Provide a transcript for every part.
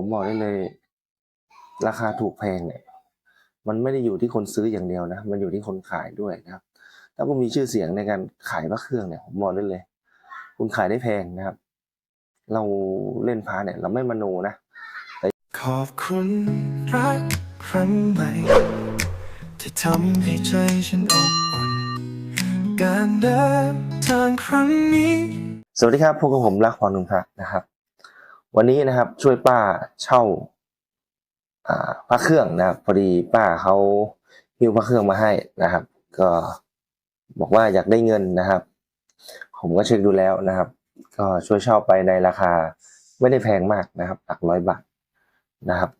ผมบอกได้เลย ราคาถูกแพงเนี่ย มันไม่ได้อยู่ที่คนซื้ออย่างเดียวนะ มันอยู่ที่คนขายด้วยนะครับ ถ้าคุณมีชื่อเสียงในการขายพระเครื่องเนี่ยผมบอกได้เลย คุณขายได้แพงนะครับ เราเล่นพาเนี่ย เราไม่มโนนะขอบคุณรักครั้งใหม่ที่ทำให้ใจฉันอบอุ่นการเดินทางครั้งนี้ สวัสดีครับพวกบผมรักพรนุพระนะครับ วันนี้นะครับช่วยป้าเช่าอ่าพระเครื่องนะครับพอดีป้าเขาหิ้วพระเครื่องมาให้นะครับ ก็บอกว่าอยากได้เงินนะครับ ผมก็เช็คดูแล้วนะครับ ก็ช่วยเช่าไปในราคาไม่ได้แพงมากนะครับหลักร้อยบาทนะครับ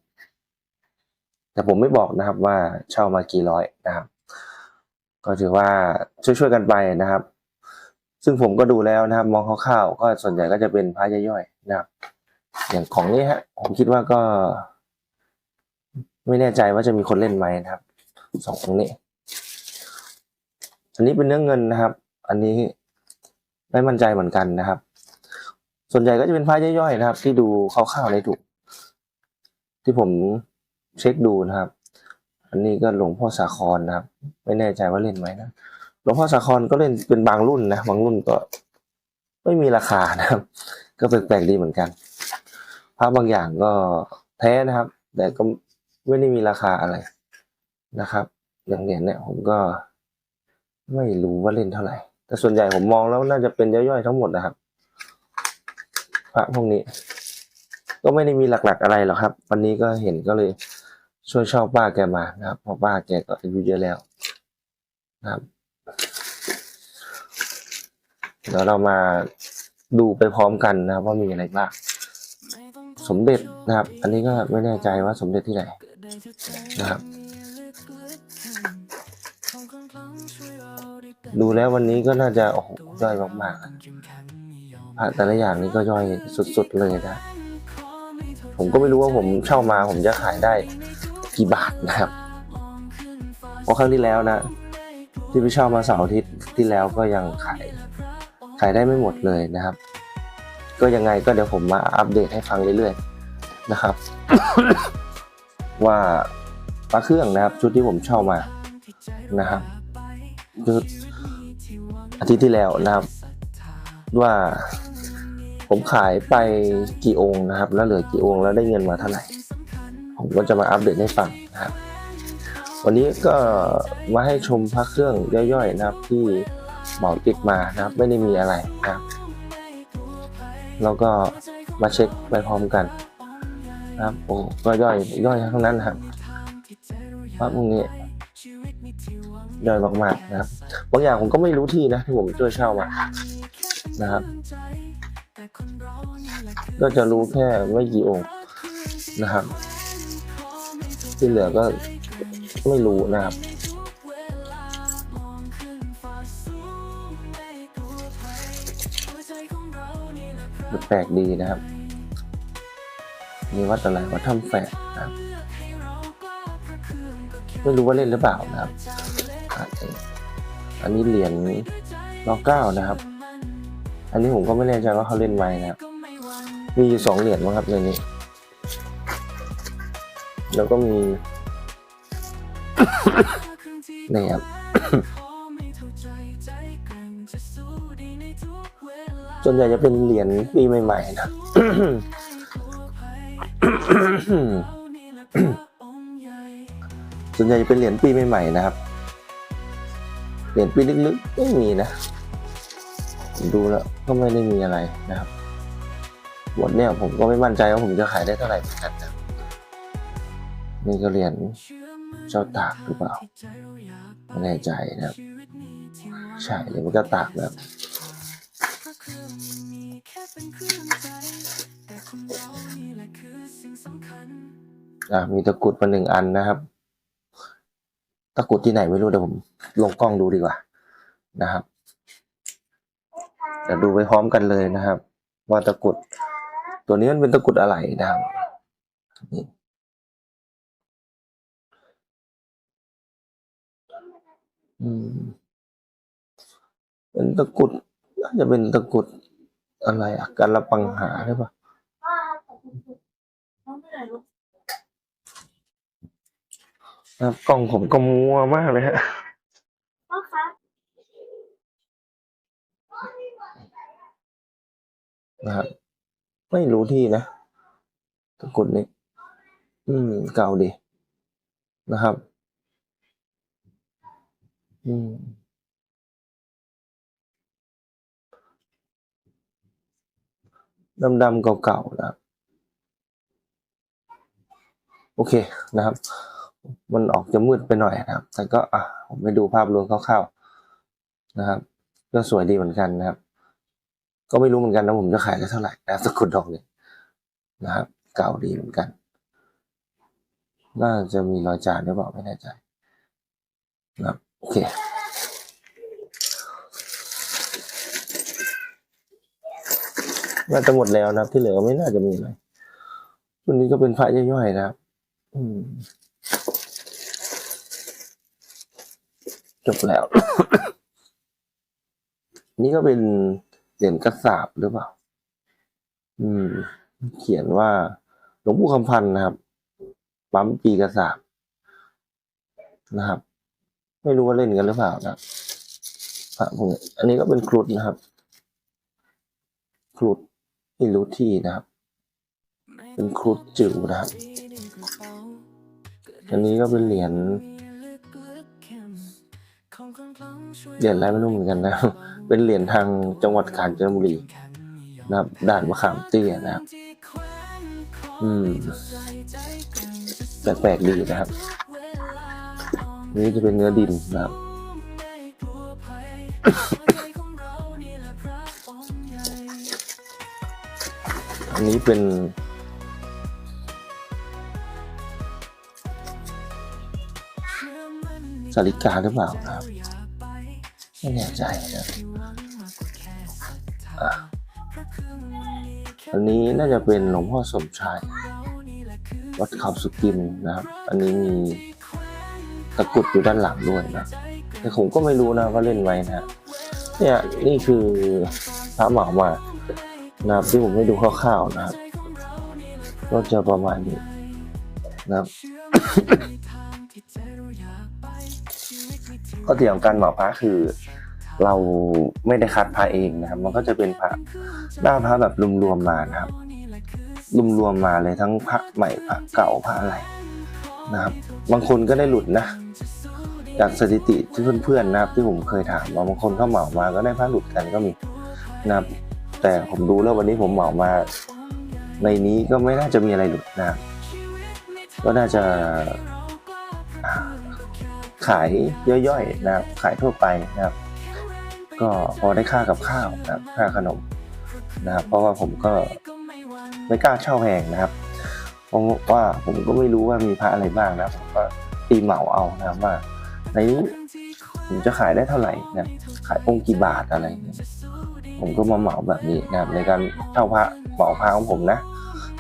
แต่ผมไม่บอกนะครับว่าเช่ามากี่ร้อยนะครับ ก็ถือว่าช่วยๆกันไปนะครับ ซึ่งผมก็ดูแล้วนะครับ มองคร่าวๆก็ส่วนใหญ่ก็จะเป็นพระย่อยๆนะครับ อย่างของนี้ฮะผมคิดว่าก็ ไม่แน่ใจว่าจะมีคนเล่นไหมนะครับสององนี้ อันนี้เป็นเนื้อเงินนะครับ อันนี้ไม่มั่นใจเหมือนกันนะครับ ส่วนใหญ่ก็จะเป็นพระย่อยๆนะครับ ที่ดูคร่าวๆในถูก ที่ผมเช็คดูนะครับ อันนี้ก็หลวงพ่อสาครนะครับ ไม่แน่ใจว่าเล่นไหมนะหลวงพ่อสาครก็เล่นเป็นบางรุ่นนะบางรุ่นก็ ไม่มีราคานะครับ ก็แปลกๆดีเหมือนกัน พระบางอย่างก็แท้นะครับ แต่ก็ไม่ได้มีราคาอะไรนะครับ อย่างเหรียญเนี่ยผมก็ ไม่รู้ว่าเล่นเท่าไหร่ แต่ส่วนใหญ่ผมมองแล้วน่าจะเป็นย่อยๆทั้งหมดนะครับพระพวกนี้ ก็ไม่ได้มีหลักๆอะไรหรอกครับ วันนี้ก็เห็นก็เลยช่วยช่าป้าแกมานะครับเพราะป้าแกก็อายุเยอะแล้วนะครับเดี๋ยวเรามาดูไปพร้อมกันนะครับว่ามีอะไรบ้าง สมเด็จนะครับ อันนี้ก็ไม่แน่ใจว่าสมเด็จที่ไหนนะครับ ดูแล้ววันนี้ก็น่าจะโอ้โหย่อยมากๆนะพระแต่ละอย่างนี้ก็ย่อยสุดๆเลยนะ ผมก็ไม่รู้ว่าผมเช่ามาผมจะขายได้กี่บาทนะครับเพราะครั้งที่แล้วนะ ที่ไปเช่ามาเสาร์อาทิตย์ที่แล้วก็ยังขายขายได้ไม่หมดเลยนะครับ ก็ยังไงก็เดี๋ยวผมมาอัปเดตให้ฟังเรื่อยๆนะครับ ว่าปลาเครื่องนะครับ ชุดที่ผมเช่ามานะครับชุดอาทิตย์ที่แล้วนะครับ ว่าผมขายไปกี่องค์นะครับ แล้วเหลือกี่องค์แล้วได้เงินมาเท่าไหร่ผมก็จะมาอัปเดตให้ฟังนะครับ วันนี้ก็มาให้ชมพระเครื่องย่อยๆนะครับ ที่เหมาติดมานะครับ ไม่ได้มีอะไรนะครับ แล้วก็มาเช็คไปพร้อมกันนะครับโอ้ก็ย่อยย่อยทั้งนั้นนะครับพระพวกนี้ย่อยมากๆนะครับบางอย่างผมก็ไม่รู้ที่นะที่ผมช่วยเช่ามานะครับ ก็จะรู้แค่ไม่กี่องค์นะครับ ที่เหลือก็ไม่รู้นะครับ แปลกดีนะครับมีวัดอะไรวัดถ้ำแฝดนะครับไม่รู้ว่าเล่นหรือเปล่านะครับ อันนี้เหรียญรอเก้านะครับ อันนี้ผมก็ไม่แน่ใจว่าเขาเล่นไหมนะครับ มีอยู่สองเหรียญมั้งครับในนี้ แล้วก็มีนี่ครับ ส่วนใหญ่จะเป็นเหรียญปีใหม่ๆนะส่วนใหญ่จะเป็นเหรียญปีใหม่ๆนะครับ เหรียญปีลึกๆไม่มีนะ ดูแล้วก็ไม่ได้มีอะไรนะครับบทเนี่ยผมก็ไม่มั่นใจว่าผมจะขายได้เท่าไหร่เหมือนกันนะนี่ก็เหรียญเจ้าตากหรือเปล่าไม่แน่ใจนะครับ ใช่เหรียญมันก็ตากแบบ อะมีตะกรุดมาหนึ่งอันนะครับ ตะกรุดที่ไหนไม่รู้เดี๋ยวผมลงกล้องดูดีกว่านะครับเดี๋ยวดูไปพร้อมกันเลยนะครับ ว่าตะกรุด ตัวนี้มันเป็นตะกรุดอะไรนะครับนี่อืมเป็นตะกรุด น่าจะเป็นตะกรุดอะไรอะการละปังหาหรือเปล่านะครับกล้องผมก็มัวมากเลยฮะพ่อครับนะครับไม่รู้ที่นะตะกรุดนี้ อืม เก่าดีนะครับ อืม ดำๆเก่าๆนะครับโอเคนะครับ มันออกจะมืดไปหน่อยนะครับ แต่ก็อะผมไปดูภาพรวมคร่าวๆนะครับ ก็สวยดีเหมือนกันนะครับ ก็ไม่รู้เหมือนกันนะผมจะขายได้เท่าไหร่นะสกุลดอกเนี่ยนะครับ เก่าดีเหมือนกัน น่าจะมีรอยจานหรือเปล่าไม่แน่ใจนะครับโอเค น่าจะหมดแล้วนะครับ ที่เหลือไม่น่าจะมีอะไรวันนี้ก็เป็นพระย่อยๆนะครับ อืม จบแล้ว นี่ก็เป็นเหรียญกระสาบหรือเปล่า อืม เขียนว่าหลวงปู่คำพันธ์นะครับ ปั๊มปีกระสาบนะครับ ไม่รู้ว่าเล่นกันหรือเปล่านะพระพวกนี้อันนี้ก็เป็นครุฑนะครับครุฑ ไม่รู้ที่นะครับ เป็นครุฑจิ๋วนะครับอันนี้ก็เป็นเหรียญเหรียญอะไรไม่รู้เหมือนกันนะ เป็นเหรียญทางจังหวัดกาญจนบุรีนะครับ ด่านมะขามเตี้ยนะครับ อืม แปลกๆดีนะครับ นี่จะเป็นเนื้อดินนะครับ อันนี้เป็น สาริกาหรือเปล่าครับ ไม่แน่ใจนะอันนี้น่าจะเป็นหลวงพ่อสมชาย วัดเขาสุกิมนะครับ อันนี้มีตะกรุดอยู่ด้านหลังด้วยนะแต่ผมก็ไม่รู้นะว่าเล่นไว้นะ เนี่ยนี่คือพระหมามา นะครับที่ผมให้ดูคร่าวๆนะครับ ก็จะประมาณนี้นะครับก็เตีของการเหมาพระคือ เราไม่ได้คัดพระเองนะครับ มันก็จะเป็นพระหน้าพระแบบรวมๆมานะครับรวมๆมาเลยทั้งพระใหม่พระเก่าพระอะไรนะครับ บางคนก็ได้หลุดนะจากสถิติที่เพื่อนๆนะครับ ที่ผมเคยถามว่าบางคนเข้าเหมามาก็ได้พระหลุดกันก็มีนะครับ แต่ผมดูแล้ววันนี้ผมเหมามาในนี้ก็ไม่น่าจะมีอะไรหลุดนะ ก็น่าจะขายย่อยๆนะครับขายทั่วไปนะครับ ก็พอได้ค่ากับข้าวนะครับค่าขนมนะครับ เพราะว่าผมก็ไม่กล้าเช่าแพงนะครับ เพราะว่าผมก็ไม่รู้ว่ามีพระอะไรบ้างนะผมก็ตีเหมาเอานะครับว่าในนี้ผมจะขายได้เท่าไหร่นะขายองค์กี่บาทอะไรเงี้ย ผมก็มาเหมาแบบนี้นะครับในการเช่าพระเหมาพระของผมนะ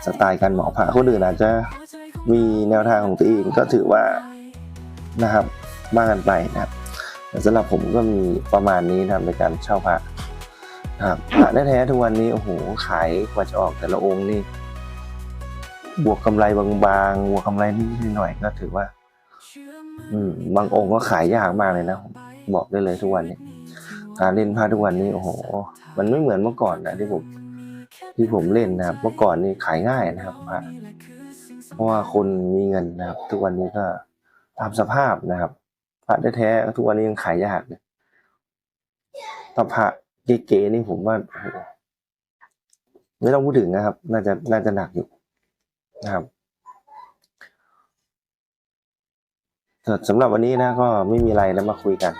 สไตล์การเหมาพระคนอื่นอาจจะมีแนวทางของตัวเองก็ถือว่านะครับว่ากันไปนะครับสำหรับผมก็มีประมาณนี้นะครับในการเช่าพระนะครับพระแท้ๆทุกวันนี้โอ้โหขายกว่าจะออกแต่ละองค์นี่บวกกำไรบางๆบวกกำไรนิดหน่อยก็ถือว่า อืมบางองค์ก็ขายยากมากเลยนะ บอกได้เลยทุกวันนี้ การเล่นพระทุกวันนี้โอ้โห มันไม่เหมือนเมื่อก่อนนะที่ผมที่ผมเล่นนะครับ เมื่อก่อนนี่ขายง่ายนะครับพระเพราะว่าคนมีเงินนะครับ ทุกวันนี้ก็ตามสภาพนะครับพระแท้ๆทุกวันนี้ยังขายยากเลยถ้าพระเก๋ๆนี่ผมว่าโอ้โหไม่ต้องพูดถึงนะครับ น่าจะน่าจะหนักอยู่นะครับสำหรับวันนี้นะก็ไม่มีอะไรแล้วมาคุยกัน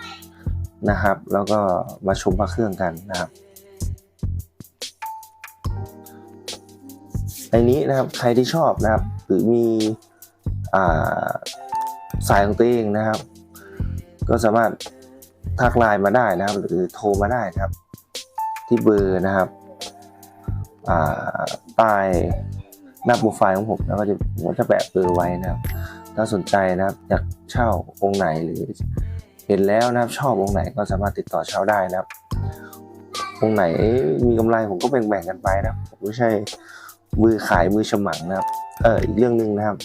นะครับ แล้วก็มาชมพระเครื่องกันนะครับในนี้นะครับใครที่ชอบนะครับ หรือมีอ่าสายของตัวเองนะครับ ก็สามารถทักไลน์มาได้นะครับ หรือโทรมาได้นะครับ ที่เบอร์นะครับใต้หน้าโปรไฟล์ของผมแล้วก็จะผมจะแปะเบอร์ไว้นะครับ ถ้าสนใจนะครับอยากเช่าองค์ไหนหรือ เห็นแล้วนะครับชอบองค์ไหนก็สามารถติดต่อเช่าได้นะครับองค์ไหนมีกำไรผมก็แบ่งๆกันไปนะผมไม่ใช่มือขายมือฉมังนะครับ เอออีกเรื่องหนึ่งนะครับ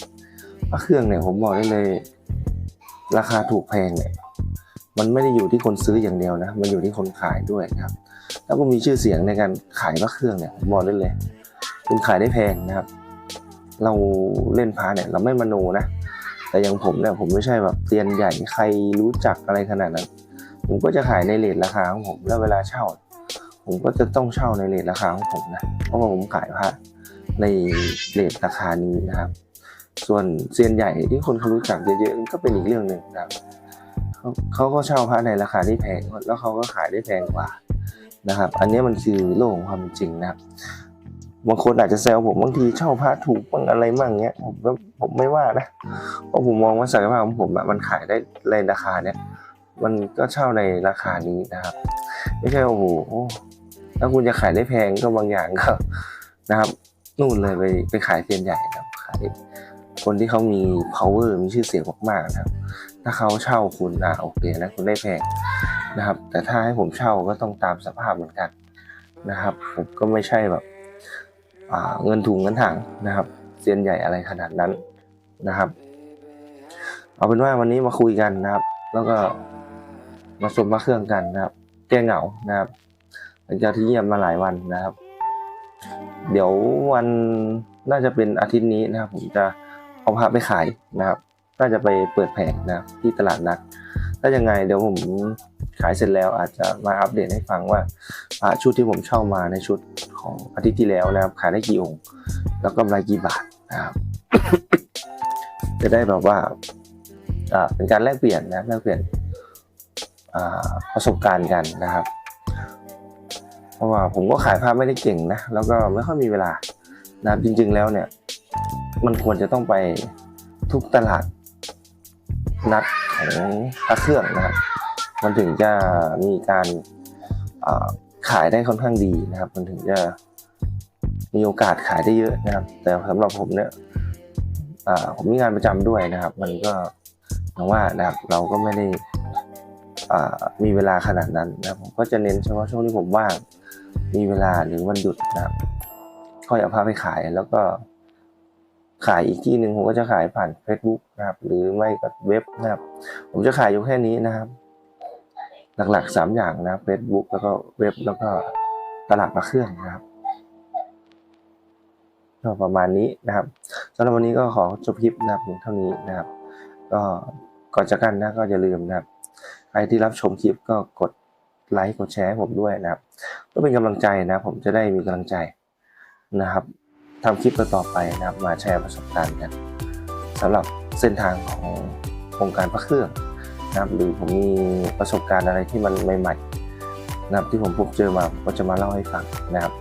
พระเครื่องเนี่ยผมบอกได้เลย ราคาถูกแพงเนี่ยมันไม่ได้อยู่ที่คนซื้ออย่างเดียวนะ มันอยู่ที่คนขายด้วยนะครับ แล้วก็มีชื่อเสียงในการขายพระเครื่องเนี่ยผมบอกได้เลย คุณขายได้แพงนะครับ เราเล่นพระเนี่ย เราไม่มโนนะ แต่อย่างผมเนี่ยผมไม่ใช่แบบเตียนใหญ่ใครรู้จักอะไรขนาดนั้น ผมก็จะขายในเลทราคาของผมแล้วเวลาเช่า ผมก็จะต้องเช่าในเลทราคาของผมนะเพราะว่าผมขายพระในเลทราคานี้นะครับ ส่วนเซียนใหญ่ที่คนเขารู้จักเยอะๆก็เป็นอีกเรื่องหนึ่งนะครับเขาเขาก็เช่าพระในราคาที่แพงแล้วเขาก็ขายได้แพงกว่านะครับ อันนี้มันคือโลกของความจริงนะครับ บางคนอาจจะแซวผมบางทีเช่าพระถูกบ้างอะไรบ้างเงี้ยผมก็ผมไม่ว่านะเพราะผมมองว่าศักยภาพของผมอะมันขายได้ในราคาเนี้ยมันก็เช่าในราคานี้นะครับ ไม่ใช่โอ้โหถ้าคุณจะขายได้แพงก็บางอย่างก็นะครับ นู่นเลยไปไปขายเซียนใหญ่นะครับขายคนที่เขามี power มีชื่อเสียงมากๆนะครับ ถ้าเขาเช่าคุณอะโอเคนะคุณได้แพงนะครับ แต่ถ้าให้ผมเช่าก็ต้องตามสภาพเหมือนกันนะครับ ผมก็ไม่ใช่แบบ เงินถุงเงินถังนะครับเซียนใหญ่อะไรขนาดนั้นนะครับ เอาเป็นว่าวันนี้มาคุยกันนะครับ แล้วก็มาชมมาเครื่องกันนะครับ แก้เหงานะครับหลังจากที่เยี่ยมมาหลายวันนะครับ เดี๋ยววันน่าจะเป็นอาทิตย์นี้นะครับ ผมจะเอาพระไปขายนะครับ น่าจะไปเปิดแผงนะครับที่ตลาดนัดถ้ายังไงเดี๋ยวผม ขายเสร็จแล้วอาจจะมาอัปเดตให้ฟังว่าชุดที่ผมเช่ามาในชุดของอาทิตย์ที่แล้วนะครับ ขายได้กี่องค์ แล้วกำไรกี่บาทนะครับ จะได้แบบว่าเป็นการแลกเปลี่ยนนะแลกเปลี่ยนประสบการณ์กันนะครับ เพราะว่าผมก็ขายภาพไม่ได้เก่งนะ แล้วก็ไม่ค่อยมีเวลานะครับจริง ๆ แล้วเนี่ย มันควรจะต้องไปทุกตลาดนัดของพระเครื่องนะครับ มันถึงจะมีการขายได้ค่อนข้างดีนะครับ มันถึงจะมีโอกาสขายได้เยอะนะครับ แต่สำหรับผมเนี่ยผมมีงานประจำด้วยนะครับ มันก็อย่างว่านะครับเราก็ไม่ได้มีเวลาขนาดนั้นนะครับผมก็จะเน้นเฉพาะช่วงที่ผมว่างมีเวลาหรือวันหยุดนะครับค่อยเอาพาไปขายแล้วก็ขายอีกที่หนึ่งผมก็จะขายผ่าน Facebook นะครับ หรือไม่ก็เว็บนะครับ ผมจะขายอยู่แค่นี้นะครับ หลักๆสามอย่างนะครับ Facebook แล้วก็เว็บแล้วก็ตลาดมาเครื่องนะครับก็ประมาณนี้นะครับสำหรับวันนี้ก็ขอจบคลิปนะครับเพียงเท่านี้นะครับ ก็ก่อนจากกันนะก็อย่าลืมนะครับใครที่รับชมคลิปก็กดไลค์กดแชร์ให้ผมด้วยนะครับก็เป็นกำลังใจนะผมจะได้มีกำลังใจนะครับทำคลิปต่อไปนะครับ มาแชร์ประสบการณ์กันสำหรับเส้นทางของโครงการพระเครื่อง นะครับหรือผมมีประสบการณ์อะไรที่มันใหม่ๆนะครับที่ผมพบเจอมาก็จะมาเล่าให้ฟังนะครับ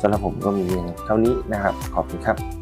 สำหรับผมก็มีเพียงเท่านี้นะครับ ขอบคุณครับ